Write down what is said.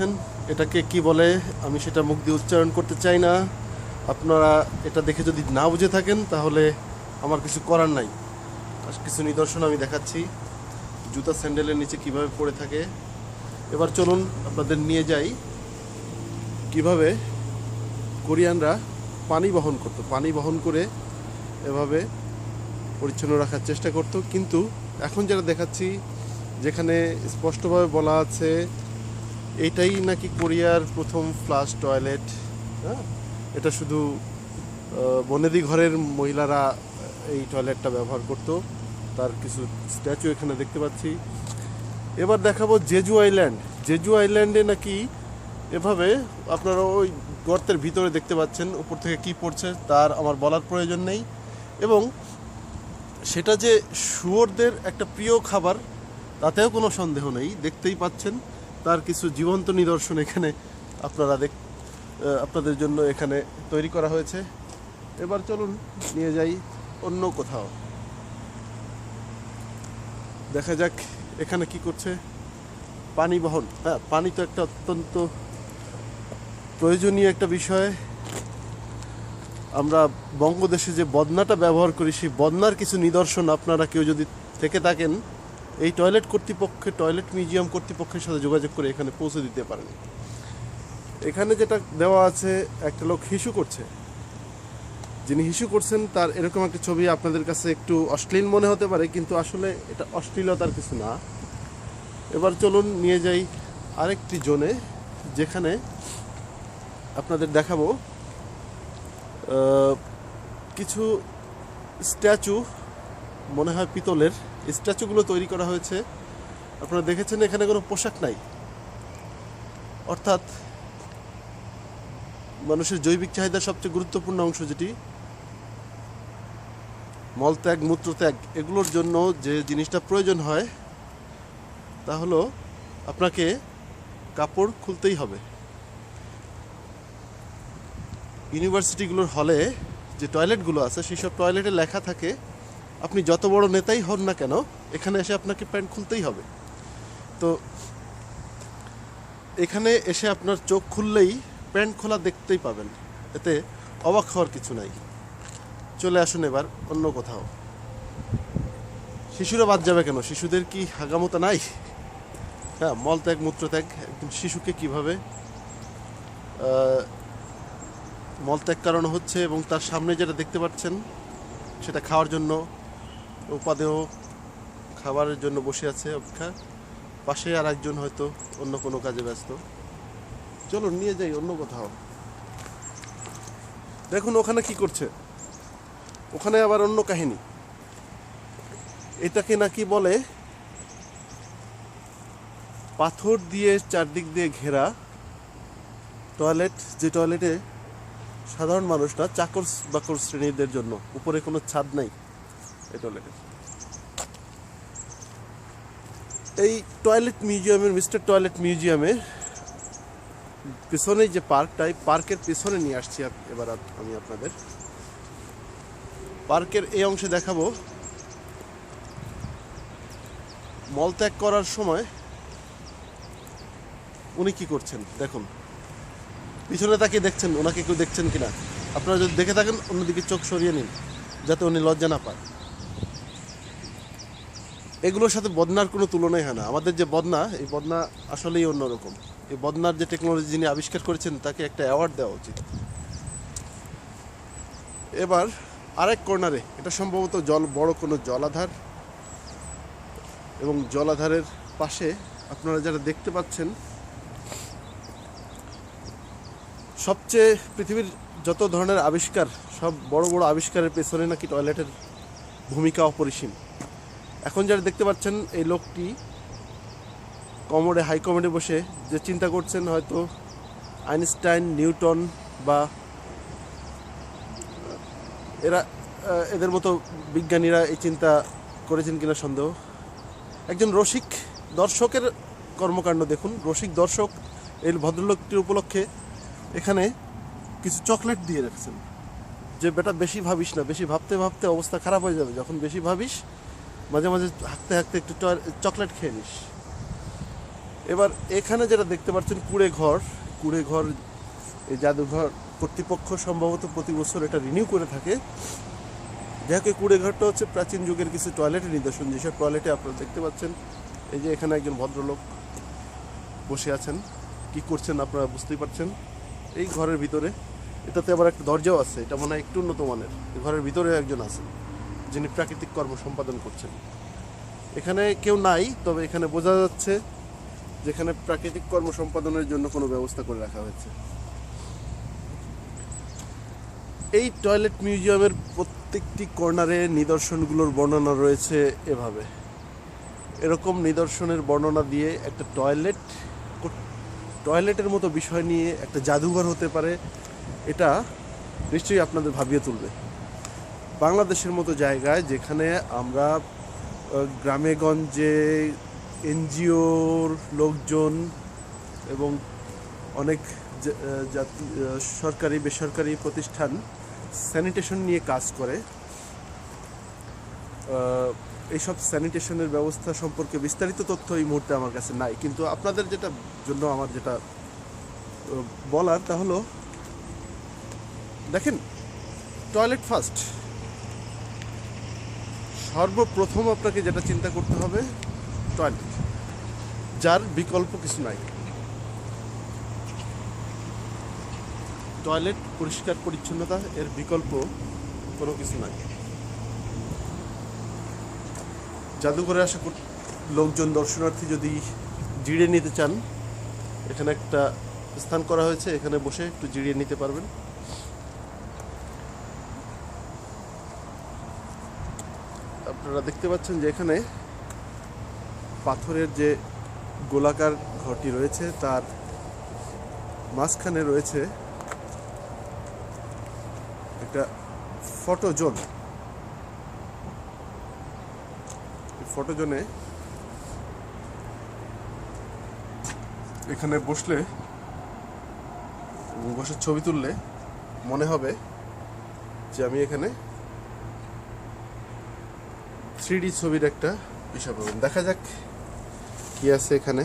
পাচ্ছেন এটাকে কি বলে, আমি সেটা মুখ দিয়ে উচ্চারণ করতে চাই না। আপনারা এটা দেখে যদি না বুঝে থাকেন, তাহলে আমার কিছু করার নাই। কিছু নিদর্শন আমি দেখাচ্ছি। জুতা স্যান্ডেলের নিচে কীভাবে পড়ে থাকে। এবার চলুন আপনাদের নিয়ে যাই কীভাবে কোরিয়ানরা পানি বহন করতো। পানি বহন করে এভাবে পরিচ্ছন্ন রাখার চেষ্টা করতো। কিন্তু এখন যেটা দেখাচ্ছি, যেখানে স্পষ্টভাবে বলা আছে এটাই নাকি কোরিয়ার প্রথম ফ্লাশ টয়লেট হ্যাঁ? এটা শুধু বনেদি ঘরের মহিলারা এই টয়লেটটা ব্যবহার করতো। তার কিছু স্ট্যাচু এখানে দেখতে পাচ্ছি। এবার দেখাবো জেজু আইল্যান্ড। জেজু আইল্যান্ডে নাকি এভাবে আপনারা ওই গর্তের ভিতরে দেখতে পাচ্ছেন, উপর থেকে কি পড়ছে তার আমার বলার প্রয়োজন নেই। এবং সেটা যে শুয়োরদের একটা প্রিয় খাবার, তাতেও কোনো সন্দেহ নেই, দেখতেই পাচ্ছেন। তার কিছু জীবন্ত নিদর্শন এখানে আপনারা দেখ আপনাদের জন্য এখানে তৈরি করা হয়েছে। এবার চলুন নিয়ে যাই অন্য কোথাও। দেখা যাক এখানে কি করছে। পানি বহন হ্যাঁ পানি তো একটা অত্যন্ত প্রয়োজনীয় একটা বিষয়। আমরা বঙ্গদেশে যে বদনাটা ব্যবহার করি, সেই বদনার কিছু নিদর্শন আপনারা কেউ যদি থেকে থাকেন এই টয়লেট কর্তৃপক্ষের টয়লেট মিউজিয়াম কর্তৃপক্ষের সাথে যোগাযোগ করে এখানে পৌঁছে দিতে পারেন। এখানে যেটা দেওয়া আছে, একটা লোক হিসু করছে। যিনি হিসু করছেন, তার এরকম একটা ছবি আপনাদের কাছে একটু অশ্লীল মনে হতে পারে, কিন্তু আসলে এটা অশ্লীলতার কিছু না। এবার চলুন নিয়ে যাই আরেকটি জোনে, যেখানে আপনাদের দেখাবো কিছু স্ট্যাচু, মনে হয় পিতলের স্ট্যাচুগুলো তৈরি করা হয়েছে। আপনারা দেখেছেন এখানে কোনো পোশাক নাই। অর্থাৎ মানুষের জৈবিক চাহিদার সবচেয়ে গুরুত্বপূর্ণ অংশ যেটি, মলত্যাগ, মূত্রত্যাগ, এগুলোর জন্য যে জিনিসটা প্রয়োজন হয়, তা হলো আপনাকে কাপড় খুলতেই হবে। ইউনিভার্সিটিগুলোর হলে যে টয়লেটগুলো আছে, সেই সব টয়লেটে লেখা থাকে আপনি যত বড় নেতাই হন না কেন, এখানে এসে আপনাকে প্যান্ট খুলতেই হবে। তো, এখানে এসে আপনার চোখ খুললেই প্যান্ট খোলা দেখতেই পাবেন। এতে অবাক হওয়ার কিছু নাই। চলে আসুন এবার অন্য কোথাও। শিশুরা বাদ যাবে কেন? শিশুদের কি হাগামতা নাই? হ্যাঁ মলত্যাগ মূত্রত্যাগ একদম শিশুকে কীভাবে মলত্যাগ কারণ হচ্ছে এবং তার সামনে যেটা দেখতে পাচ্ছেন, সেটা খাওয়ার জন্য উপাদেয় খাবারের জন্য বসে আছে অপেক্ষা। পাশে আর একজন হয়তো অন্য কোনো কাজে ব্যস্ত। চলুন, নিয়ে যাই অন্য কোথাও। দেখুন, ওখানে কি করছে। ওখানে আবার অন্য কাহিনী। এটাকে নাকি বলে পাথর দিয়ে চারদিক দিয়ে ঘেরা টয়লেট, যে টয়লেটে সাধারণ মানুষ না চাকর বাকর শ্রেণীদের জন্য, উপরে কোনো ছাদ নাই। এই টয়লেটে মিউজিয়ামের, মিস্টার টয়লেট মিউজিয়ামে পিছনে যে পার্কটা, এই পার্কের পিছনে নিয়ে আসছি এবার আমি আপনাদের। পার্কের এই অংশে দেখাবো। মলত্যাগ করার সময় উনি কি করছেন? দেখুন। পিছনে তাকে দেখছেন, ওনাকে কেউ দেখছেন কিনা? আপনারা যদি দেখে থাকেন, অন্যদিকে চোখ সরিয়ে নিন, যাতে উনি লজ্জা না পান এগুলোর সাথে বদনার কোনো তুলনাই হয় না। আমাদের যে বদনা, এই বদনা আসলেই অন্যরকম। এই বদনার যে টেকনোলজি যিনি আবিষ্কার করেছেন, তাকে একটা অ্যাওয়ার্ড দেওয়া উচিত। এবার আরেক কর্নারে এটা সম্ভবত জল, বড় কোনো জলাধার। এবং জলাধারের পাশে আপনারা যারা দেখতে পাচ্ছেন, সবচেয়ে পৃথিবীর যত ধরনের আবিষ্কার, সব বড় বড় আবিষ্কারের পেছনে নাকি টয়লেটের ভূমিকা অপরিসীম। এখন যারা দেখতে পাচ্ছেন এই লোকটি, কমোডে, হাই কমোডে বসে যে চিন্তা করছেন হয়তো আইনস্টাইন, নিউটন বা এরা এদের মতো বিজ্ঞানীরা এই চিন্তা করেছেন কিনা সন্দেহ। একজন রসিক দর্শকের কর্মকাণ্ড দেখুন। রসিক দর্শক এই ভদ্রলোকটির উপলক্ষে এখানে কিছু চকলেট দিয়ে রাখছেন। যে বেটা বেশি ভাবিস না, বেশি ভাবতে ভাবতে অবস্থা খারাপ হয়ে যাবে। যখন বেশি ভাবিস মাঝে মাঝে হাঁকতে হাঁকতে একটু চকলেট খেয়ে নিস। এবার এখানে যেটা দেখতে পাচ্ছেন, কুড়ে ঘর। কুড়ে ঘর, এই জাদুঘর কর্তৃপক্ষ সম্ভবত প্রতি বছর এটা রিনিউ করে থাকে। যাকে কুড়ে ঘরটা হচ্ছে প্রাচীন যুগের কিছু টয়লেটের নিদর্শন। যেসব টয়লেটে আপনারা দেখতে পাচ্ছেন, এই যে এখানে একজন ভদ্রলোক বসে আছেন। কি করছেন আপনারা বুঝতেই পারছেন? এই ঘরের ভিতরে, এটাতে আবার একটা দরজাও আছে। এটা মনে হয় একটু উন্নত মানের। ঘরের ভিতরে একজন আছেন। যিনি প্রাকৃতিক কর্ম সম্পাদন করছেন। এখানে কেউ নাই, তবে এখানে বোঝা যাচ্ছে যেখানে প্রাকৃতিক কর্ম সম্পাদনের জন্য কোনো ব্যবস্থা করে রাখা হয়েছে। এই টয়লেট মিউজিয়ামের প্রত্যেকটি কর্নারে নিদর্শনগুলোর বর্ণনা রয়েছে এভাবে। এরকম নিদর্শনের বর্ণনা দিয়ে একটা টয়লেট টয়লেটের মতো বিষয় নিয়ে একটা জাদুঘর হতে পারে, এটা নিশ্চয়ই আপনাদের ভাবিয়ে তুলবে। বাংলাদেশের মতো জায়গায় যেখানে আমরা গ্রামে গঞ্জে এনজিওর লোকজন এবং অনেক জাতি সরকারি, বেসরকারি প্রতিষ্ঠান স্যানিটেশন নিয়ে কাজ করে। এইসব স্যানিটেশনের ব্যবস্থা সম্পর্কে বিস্তারিত তথ্য এই মুহূর্তে আমার কাছে নাই। কিন্তু আপনাদের যেটা জন্য আমার যেটা বলার তা হলো, দেখেন, টয়লেট ফার্স্ট সর্বপ্রথম আপনাকে যেটা চিন্তা করতে হবে, টয়লেট। যার বিকল্প কিছু নাই। টয়লেট পরিষ্কার পরিচ্ছন্নতা, এর বিকল্প কোনো কিছু নাই। জাদুঘরে আসা লোকজন, দর্শনার্থী যদি জিড়ে নিতে চান, এখানে একটা স্থান করা হয়েছে। এখানে বসে একটু জিরিয়ে নিতে পারবেন। আপনারা দেখতে পাচ্ছেন যে এখানে পাথরের যে গোলাকার ঘরটি রয়েছে, তার মাঝখানে রয়েছে একটা ফটো জোন ফটো জোনে এখানে বসলে বসে ছবি তুললে মনে হবে যে আমি এখানে থ্রি ছবির একটা বিষয় পাবেন দেখা যাক কি আছে এখানে।